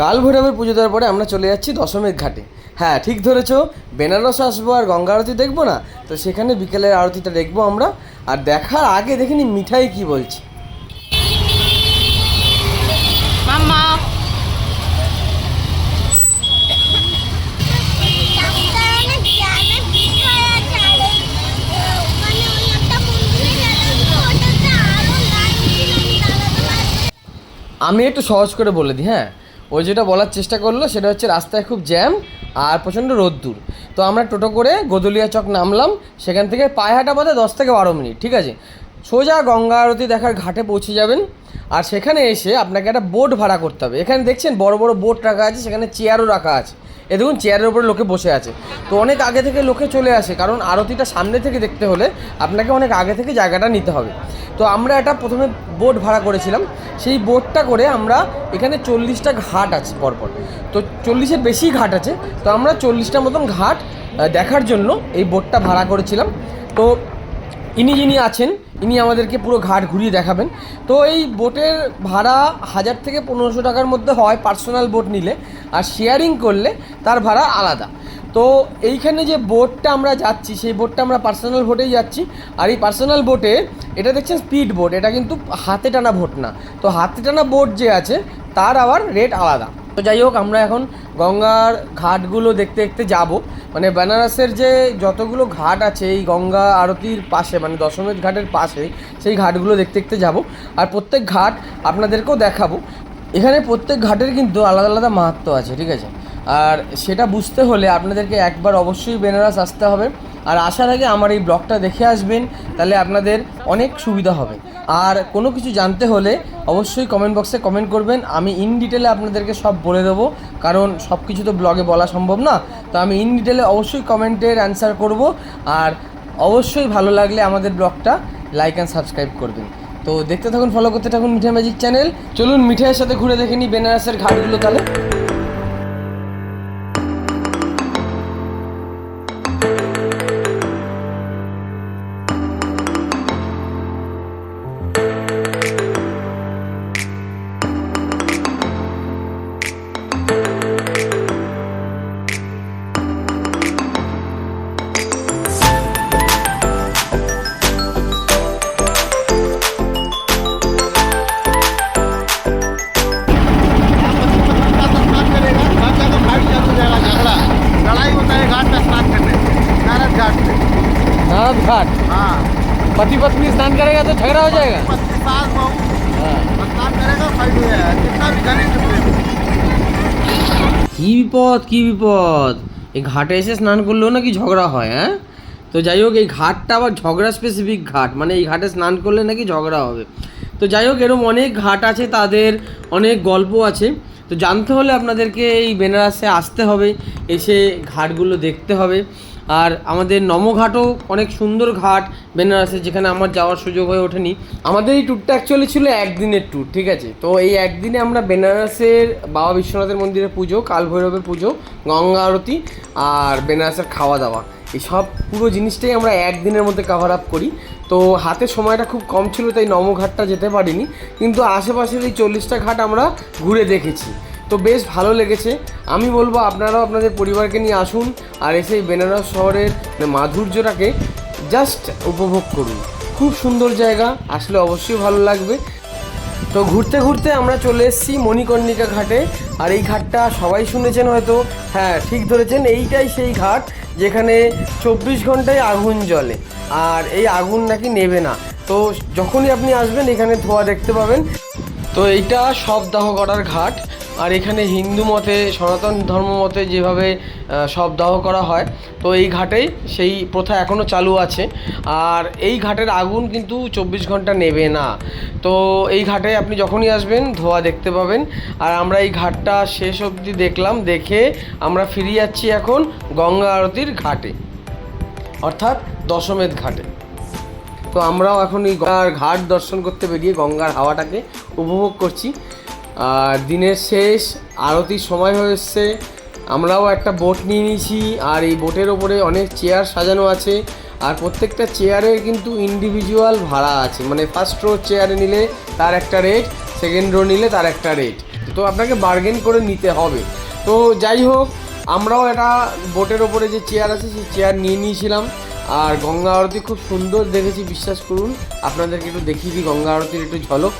কাল ভৈরবের পুজো দেওয়ার পরে আমরা চলে যাচ্ছি দশমের ঘাটে। হ্যাঁ ঠিক ধরেছ বেনারস আসব আর গঙ্গা আরতি দেখব না তো সেখানে বিকেলের আরতিটা দেখব আমরা। আর দেখার আগে দেখিনি মিঠাই কি বলছে। আমি একটু সহজ করে বলে দিই হ্যাঁ? ও যেটা বলার চেষ্টা করল সেটা হচ্ছে রাস্তায় খুব জ্যাম আর প্রচণ্ড রোদ্দুর। তো আমরা টোটো করে গোদলিয়া চক নামলাম, সেখান থেকে পায়ে হাঁটা পথে দশ থেকে বারো মিনিট, ঠিক আছে? সোজা গঙ্গা আরতি দেখার ঘাটে পৌঁছে যাবেন আর সেখানে এসে আপনাকে একটা বোট ভাড়া করতে হবে। এখানে দেখছেন বড় বড় বোট রাখা আছে, সেখানে চেয়ারও রাখা আছে। এ দেখুন চেয়ারের উপরে লোকে বসে আছে। তো অনেক আগে থেকে লোকে চলে আসে, কারণ আরতিটা সামনে থেকে দেখতে হলে আপনাকে অনেক আগে থেকে জায়গাটা নিতে হবে। তো আমরা একটা প্রথমে বোট ভাড়া করেছিলাম। সেই বোটটা করে আমরা এখানে চল্লিশটা ঘাট আছে পরপর। তো চল্লিশের বেশি ঘাট আছে। তো আমরা চল্লিশটা মতন ঘাট দেখার জন্য এই বোটটা ভাড়া করেছিলাম। তো ইনি যিনি আছেন ইনি আমাদেরকে পুরো ঘাট ঘুরিয়ে দেখাবেন। তো এই বোটের ভাড়া হাজার থেকে পনেরোশো টাকার মধ্যে হয় পার্সোনাল বোট নিলে, আর শেয়ারিং করলে তার ভাড়া আলাদা। তো এইখানে যে বোটটা আমরা যাচ্ছি, সেই বোটটা আমরা পার্সোনাল বোটেই যাচ্ছি। আর এই পার্সোনাল বোটে, এটা দেখছেন স্পিড বোট, এটা কিন্তু হাতে টানা বোট না। তো হাতে টানা বোট যে আছে, তার আবার রেট আলাদা। তো যাই হোক, আমরা এখন গঙ্গার ঘাটগুলো দেখতে দেখতে যাব। মানে বেনারসের যে যতগুলো ঘাট আছে, এই গঙ্গা আরতির পাশে মানে দশমের ঘাটের পাশে, সেই ঘাটগুলো দেখতে দেখতে যাব। আর প্রত্যেক ঘাট আপনাদেরকেও দেখাবো। এখানে প্রত্যেক ঘাটের কিন্তু আলাদা আলাদা মাহাত্ম আছে, ঠিক আছে? আর সেটা বুঝতে হলে আপনাদেরকে একবার অবশ্যই বেনারস আসতে হবে। আর আসার আগে আমার এই ব্লগটা দেখে আসবেন, তাহলে আপনাদের অনেক সুবিধা হবে। আর কোনো কিছু জানতে হলে অবশ্যই কমেন্ট বক্সে কমেন্ট করবেন। আমি ইন ডিটেলে আপনাদেরকে সব বলে দেবো, কারণ সব কিছু তো ব্লগে বলা সম্ভব না। তো আমি ইন ডিটেলে অবশ্যই কমেন্টের অ্যান্সার করব, আর অবশ্যই ভালো লাগলে আমাদের ব্লগটা লাইক অ্যান্ড সাবস্ক্রাইব করবেন। তো দেখতে থাকুন ফলো করতে থাকুন মিঠাই ম্যাজিক চ্যানেল চলুন মিঠাইয়ের সাথে ঘুরে দেখে নিই বেনারসের ঘাটগুলো তাহলে। भी घने से কি বিপদ কি বিপদ এই ঘাটে এসে স্নান করলেও নাকি ঝগড়া হয় হ্যাঁ তো যাই হোক এই ঘাটটা আবার ঝগড়া স্পেসিফিক ঘাট মানে এই ঘাটে স্নান করলে নাকি ঝগড়া হবে তো যাই হোক এরকম অনেক ঘাট আছে, তাদের অনেক গল্প আছে। তো জানতে হলে আপনাদেরকে এই বেনারসে আসতে হবে, এসে ঘাটগুলো দেখতে হবে। আর আমাদের নমঘাটও অনেক সুন্দর ঘাট বেনারসে, যেখানে আমার যাওয়ার সুযোগ হয়ে ওঠেনি। আমাদের এই ট্যুরটা অ্যাকচুয়ালি ছিল একদিনের ট্যুর ঠিক আছে? তো এই একদিনে আমরা বেনারসের বাবা বিশ্বনাথের মন্দিরে পুজো কাল ভৈরবের পুজো, গঙ্গা আরতি আর বেনারসের খাওয়া দাওয়া। এই সব পুরো জিনিসটাই আমরা একদিনের মধ্যে কভার আপ করি। তো হাতে সময়টা খুব কম ছিল, তাই নমঘাটটা যেতে পারিনি। কিন্তু আশেপাশের এই চল্লিশটা ঘাট আমরা ঘুরে দেখেছি। তো বেশ ভালো লেগেছে। আমি বলব আপনারাও আপনাদের পরিবারকে নিয়ে আসুন আর এসে বেনারস শহরের মানে মাধুর্যটাকে জাস্ট উপভোগ করুন। খুব সুন্দর জায়গা, আসলে অবশ্যই ভালো লাগবে। তো ঘুরতে ঘুরতে আমরা চলে এসেছি মণিকর্ণিকা ঘাটে। আর এই ঘাটটা সবাই শুনেছেন হয়তো হ্যাঁ ঠিক ধরেছেন, এইটাই সেই ঘাট। যেখানে চব্বিশ ঘন্টায় আগুন জ্বলে। আর এই আগুন নাকি নেবে না। তো যখনই আপনি আসবেন, এখানে ধোয়া দেখতে পাবেন। তো এইটা সব দাহ করার ঘাট। আর এখানে হিন্দু মতে, সনাতন ধর্ম মতে যেভাবে সব দাহ করা হয়, তো এই ঘাটেই সেই প্রথা এখনও চালু আছে। আর এই ঘাটের আগুন কিন্তু চব্বিশ ঘণ্টা নেবে না। তো এই ঘাটে আপনি যখনই আসবেন, ধোয়া দেখতে পাবেন। আর আমরা এই ঘাটটা শেষ অবধি দেখলাম, দেখে আমরা ফিরে যাচ্ছি এখন গঙ্গা আরতির ঘাটে, অর্থাৎ দশমেধ ঘাটে। তো আমরাও এখন এই গঙ্গার ঘাট দর্শন করতে বেরিয়ে গঙ্গার হাওয়াটাকে উপভোগ করছি। দিনের শেষ, আরতির সময় হয়ে এসছে আমরাও একটা বোট নিয়ে নিয়েছি, আর এই বোটের ওপরে অনেক চেয়ার সাজানো আছে। আর প্রত্যেকটা চেয়ারের কিন্তু ইন্ডিভিজুয়াল ভাড়া আছে। মানে ফার্স্ট রো চেয়ারে নিলে তার একটা রেট সেকেন্ড রো নিলে তার একটা রেট তো আপনাকে বার্গেন করে নিতে হবে। তো যাই হোক, আমরাও একটা বোটের ওপরে যে চেয়ার আছে, সেই চেয়ার নিয়ে নিয়েছিলাম। আর গঙ্গা আরতি খুব সুন্দর দেখেছি, বিশ্বাস করুন। আপনাদেরকে একটু দেখিয়ে দিই, গঙ্গা আরতির একটু ঝলক।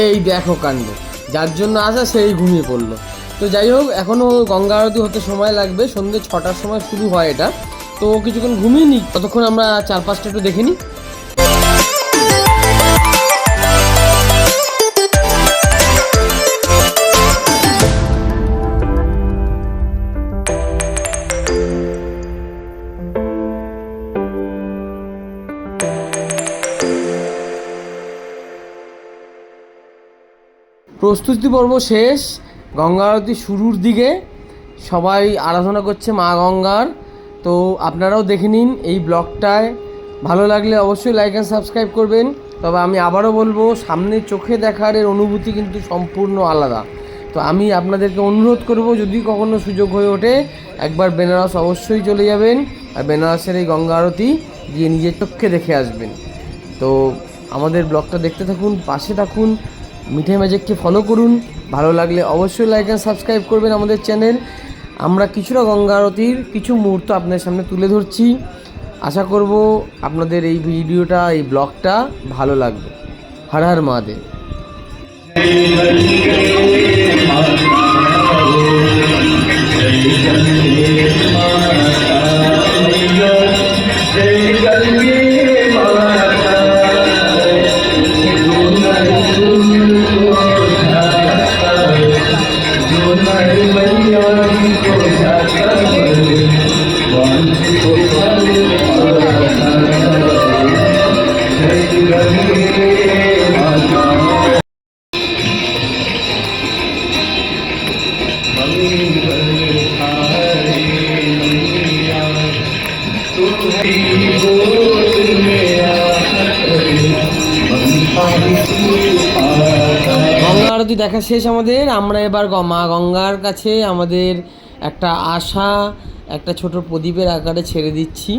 এই দেখো কাণ্ড। যার জন্য আসা সেই ঘুমিয়ে পড়ল। তো যাই হোক এখনও গঙ্গা আরতি হতে সময় লাগবে। সন্ধ্যে ছটার সময় শুরু হয় এটা। তো কিছুক্ষণ ঘুমিয়ে নিই ততক্ষণ আমরা চার পাঁচটা একটু দেখে নিই। প্রস্তুতি পর্ব শেষ, গঙ্গা আরতি শুরুর দিকে। সবাই আরাধনা করছে মা গঙ্গার। তো আপনারাও দেখে নিন এই ব্লগটায়। ভালো লাগলে অবশ্যই লাইক অ্যান্ড সাবস্ক্রাইব করবেন। তবে আমি আবারও বলব, সামনে চোখে দেখার এর অনুভূতি কিন্তু সম্পূর্ণ আলাদা। তো আমি আপনাদেরকে অনুরোধ করব, যদি কখনো সুযোগ হয়ে ওঠে, একবার বেনারস অবশ্যই চলে যাবেন আর বেনারসের এই গঙ্গা আরতি গিয়ে নিজের চোখে দেখে আসবেন। তো আমাদের ব্লগটা দেখতে থাকুন, পাশে থাকুন। মিঠে ম্যাজিককে ফলো করুন। ভালো লাগলে অবশ্যই লাইক অ্যান্ড সাবস্ক্রাইব করবেন আমাদের চ্যানেল আমরা কিছুটা গঙ্গা আরতির কিছু মুহূর্ত আপনাদের সামনে তুলে ধরছি। আশা করব আপনাদের এই ভিডিওটা, এই ব্লগটা ভালো লাগবে। হর হর মহাদেব। আরতি দেখা শেষ আমাদের, আমরা এবার মা গঙ্গার কাছে আমাদের একটা আশা, একটা ছোট প্রদীপের আকারে ছেড়ে দিচ্ছি।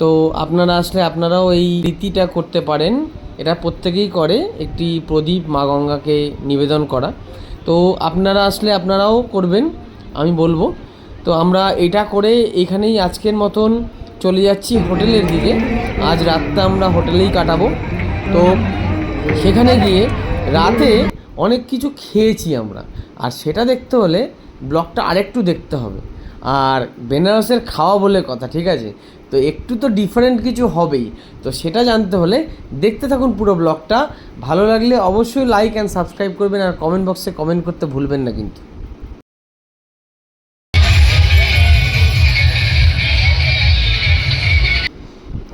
তো আপনারা আসলে আপনারাও এই রীতিটা করতে পারেন। এটা প্রত্যেকেই করে, একটি প্রদীপ মা গঙ্গাকে নিবেদন করা। তো আপনারা আসলে আপনারাও করবেন, আমি বলব। তো আমরা এটা করে এখানেই আজকের মতন চলে যাচ্ছি হোটেলের দিকে। আজ রাতটা আমরা হোটেলেই কাটাবো। তো সেখানে গিয়ে রাতে অনেক কিছু খেয়েছি আমরা। আর সেটা দেখতে হলে ব্লগটা আরেকটু দেখতে হবে। আর বেনারসের খাওয়া বলে কথা, ঠিক আছে? তো একটু তো ডিফারেন্ট কিছু হবেই। তো সেটা জানতে হলে দেখতে থাকুন পুরো ব্লগটা। ভালো লাগলে অবশ্যই লাইক অ্যান্ড সাবস্ক্রাইব করবেন আর কমেন্ট বক্সে কমেন্ট করতে ভুলবেন না কিন্তু।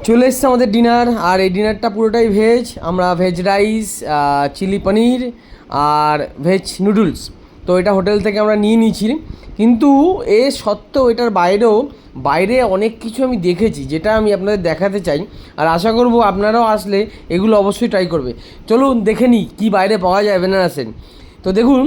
চলে এসছে আমাদের ডিনার, আর এই ডিনারটা পুরোটাই ভেজ আমরা ভেজ রাইস চিলি পনির আর ভেজ নুডলস তো এটা হোটেল থেকে আমরা নিয়ে নিয়েছি। কিন্তু এ সত্ত্বেও এটার বাইরেও বাইরে অনেক কিছু আমি দেখেছি, যেটা আমি আপনাদের দেখাতে চাই। আর আশা করব আপনারাও আসলে এগুলো অবশ্যই ট্রাই করবে। চলুন দেখে নিই কী বাইরে পাওয়া যায় বেনারসের। তো দেখুন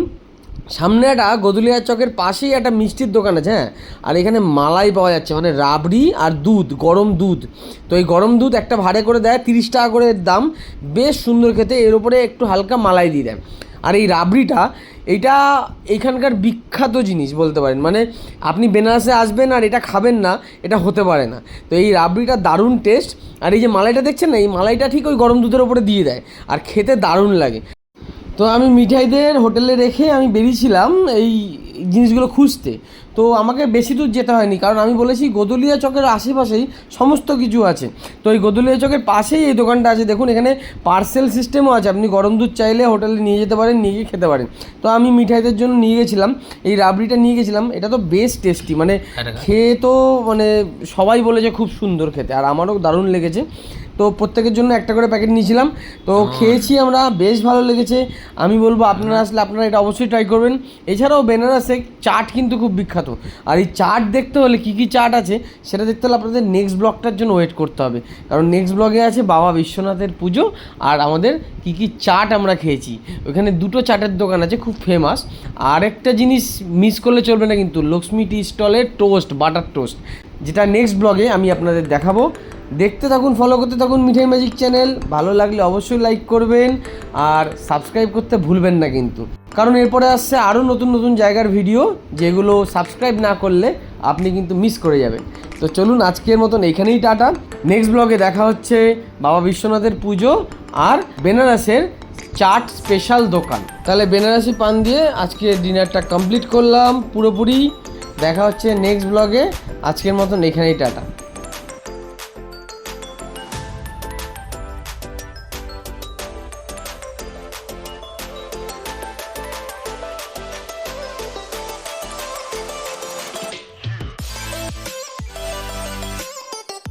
সামনে একটা গদুলিয়া চকের পাশেই একটা মিষ্টির দোকান আছে হ্যাঁ? আর এখানে মালাই পাওয়া যাচ্ছে মানে রাবড়ি আর দুধ, গরম দুধ। তো এই গরম দুধ একটা ভাড়ে করে দেয়, তিরিশ টাকা করে দাম। বেশ সুন্দর খেতে, এর উপরে একটু হালকা মালাই দিয়ে দেয়। আর এই রাবড়িটা, এটা এখানকার বিখ্যাত জিনিস বলতে পারেন। মানে আপনি বেনারসে আসবেন আর এটা খাবেন না, এটা হতে পারে না। তো এই রাবড়িটা দারুণ টেস্ট আর এই যে মালাইটা দেখছেন না, এই মালাইটা ঠিক ওই গরম দুধের ওপরে দিয়ে দেয়। আর খেতে দারুণ লাগে। তো আমি মিঠাইদের হোটেলে রেখে আমি বেরিয়েছিলাম এই জিনিসগুলো খুঁজতে। তো আমাকে বেশি দূর যেতে হয়নি কারণ আমি বলেছি গদুলিয়া চকের আশেপাশেই সমস্ত কিছু আছে। তো এই গদুলিয়া চকের পাশেই এই দোকানটা আছে। দেখুন এখানে পার্সেল সিস্টেমও আছে। আপনি গরম দুধ চাইলে হোটেলে নিয়ে যেতে পারেন নিয়ে গিয়ে খেতে পারেন। তো আমি মিঠাইদের জন্য নিয়ে গেছিলাম এই রাবড়িটা নিয়ে গেছিলাম। এটা তো বেশ টেস্টি মানে খেয়ে তো মানে সবাই বলেছে খুব সুন্দর খেতে আর আমারও দারুণ লেগেছে। তো প্রত্যেকের জন্য একটা করে প্যাকেট নিয়েছিলাম। তো খেয়েছি আমরা বেশ ভালো লেগেছে। আমি বলব আপনারা আসলে আপনারা এটা অবশ্যই ট্রাই করবেন। এছাড়াও বেনারসে চাট কিন্তু খুব বিখ্যাত। আর এই চাট দেখতে হলে কী কী চাট আছে সেটা দেখতে হলে আপনাদের নেক্সট ব্লগটার জন্য ওয়েট করতে হবে। কারণ নেক্সট ব্লগে আছে বাবা বিশ্বনাথের পুজো আর আমাদের কী কী চাট আমরা খেয়েছি। ওখানে দুটো চাটের দোকান আছে খুব ফেমাস আর একটা জিনিস মিস করলে চলবে না কিন্তু লক্ষ্মী টি স্টলের টোস্ট বাটার টোস্ট যেটা নেক্সট ব্লগে আমি আপনাদের দেখাবো। দেখতে থাকুন ফলো করতে থাকুন মিঠাই ম্যাজিক চ্যানেল ভালো লাগলে অবশ্যই লাইক করবেন আর সাবস্ক্রাইব করতে ভুলবেন না কিন্তু। কারণ এরপরে আসছে আরও নতুন নতুন জায়গার ভিডিও যেগুলো সাবস্ক্রাইব না করলে আপনি কিন্তু মিস করে যাবেন। তো চলুন আজকের মতন এখানেই টাটা। নেক্সট ব্লগে দেখা হচ্ছে বাবা বিশ্বনাথের পুজো আর বেনারসের চাট স্পেশাল দোকান। তাহলে বেনারসি পান দিয়ে আজকে ডিনারটা কমপ্লিট করলাম পুরোপুরি। দেখা হচ্ছে নেক্সট ব্লগে আজকের মতন এখানেই টাটা।